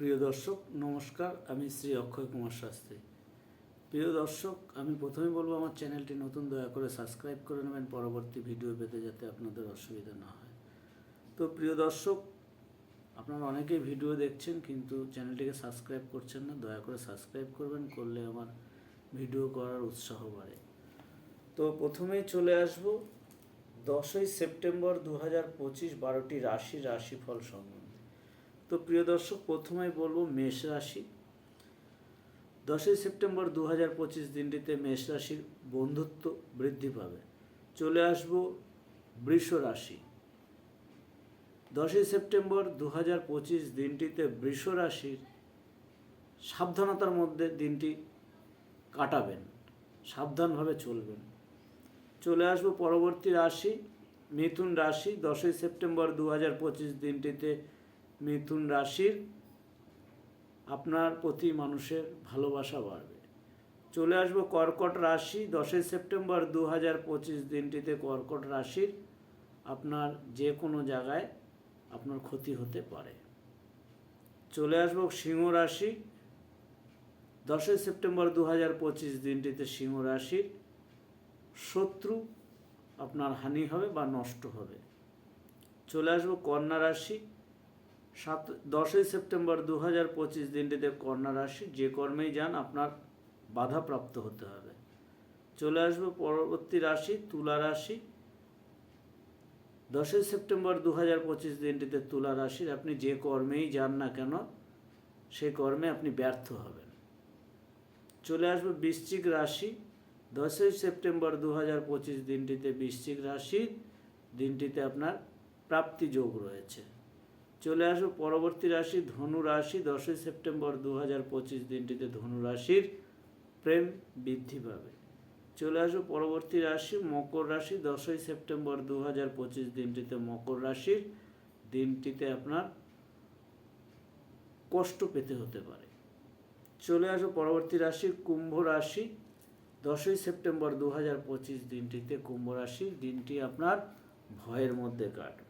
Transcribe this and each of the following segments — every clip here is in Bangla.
প্রিয় দর্শক, নমস্কার। আমি শ্রী অক্ষয় কুমার শাস্ত্রী। প্রিয় দর্শক, আমি প্রথমে বলব, আমার চ্যানেলটি নতুন, দয়া করে সাবস্ক্রাইব করে নেবেন। পরবর্তী ভিডিও পেতে যাতে আপনাদের অসুবিধা না হয়। তো প্রিয় দর্শক, আপনারা অনেকেই ভিডিও দেখছেন, কিন্তু চ্যানেলটিকে সাবস্ক্রাইব করছেন না। দয়া করে সাবস্ক্রাইব করবেন, করলে আমার ভিডিও করার উৎসাহ বাড়ে। তো প্রথমেই চলে আসব, দশই সেপ্টেম্বর দু হাজার পঁচিশ বারোটি রাশি রাশিফল সম্বন্ধে। তো প্রিয় দর্শক, প্রথমেই বলব মেষ রাশি। দশই সেপ্টেম্বর দু হাজার পঁচিশ দিনটিতে মেষ রাশির বন্ধুত্ব বৃদ্ধি পাবে। চলে আসব বৃষ রাশি। দশই সেপ্টেম্বর দু হাজার পঁচিশ দিনটিতে বৃষ রাশির সাবধানতার মধ্যে দিনটি কাটাবেন, সাবধানভাবে চলবেন। চলে আসব পরবর্তী রাশি, মিথুন রাশি। দশই সেপ্টেম্বর দু হাজার পঁচিশ দিনটিতে মিথুন রাশির আপনার প্রতি মানুষের ভালোবাসা বাড়বে। চলে আসব কর্কট রাশি, দশই সেপ্টেম্বর দু হাজার পঁচিশ দিনটিতে কর্কট রাশির আপনার যে কোনো জায়গায় আপনার ক্ষতি হতে পারে। চলে আসব সিংহ রাশি, দশই সেপ্টেম্বর দু হাজার পঁচিশ দিনটিতে সিংহ রাশির শত্রু আপনার হানি হবে বা নষ্ট হবে। চলে আসব কন্যা রাশি সাত, দশই সেপ্টেম্বর দু হাজার পঁচিশ দিনটিতে কন্যা রাশি, যে কর্মেই যান, আপনার বাধাপ্রাপ্ত হতে হবে। চলে আসব পরবর্তী রাশি, তুলা রাশি। দশই সেপ্টেম্বর দু হাজার পঁচিশ দিনটিতে তুলা রাশির, আপনি যে কর্মেই যান না কেন সেই কর্মে আপনি ব্যর্থ হবেন। চলে আসবে বৃশ্চিক রাশি। দশই সেপ্টেম্বর দু হাজার পঁচিশ দিনটিতে বৃশ্চিক রাশি দিনটিতে আপনার প্রাপ্তি যোগ রয়েছে। চলে আসব পরবর্তী রাশি ধনু রাশি, দশই সেপ্টেম্বর দু হাজার পঁচিশ দিনটিতে ধনু রাশির প্রেম বৃদ্ধি পাবে। চলে আসব পরবর্তী রাশি মকর রাশি, দশই সেপ্টেম্বর দু হাজার পঁচিশ দিনটিতে মকর রাশির দিনটিতে আপনার কষ্ট পেতে হতে পারে। চলে আসো, পরবর্তী রাশি কুম্ভ রাশি, দশই সেপ্টেম্বর দু হাজার পঁচিশ দিনটিতে কুম্ভ রাশি দিনটি আপনার ভয়ের মধ্যে কাটবে।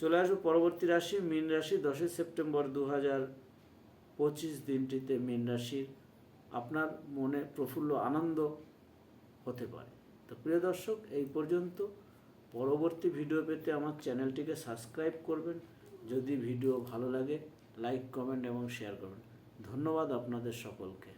চলে আসব পরবর্তী রাশি, মীন রাশি, দশই সেপ্টেম্বর দু হাজার পঁচিশ দিনটিতে মীন রাশির আপনার মনে প্রফুল্ল আনন্দ হতে পারে। তো প্রিয় দর্শক, এই পর্যন্ত। পরবর্তী ভিডিও পেতে আমার চ্যানেলটিকে সাবস্ক্রাইব করবেন। যদি ভিডিও ভালো লাগে, লাইক, কমেন্ট এবং শেয়ার করবেন। ধন্যবাদ আপনাদের সকলকে।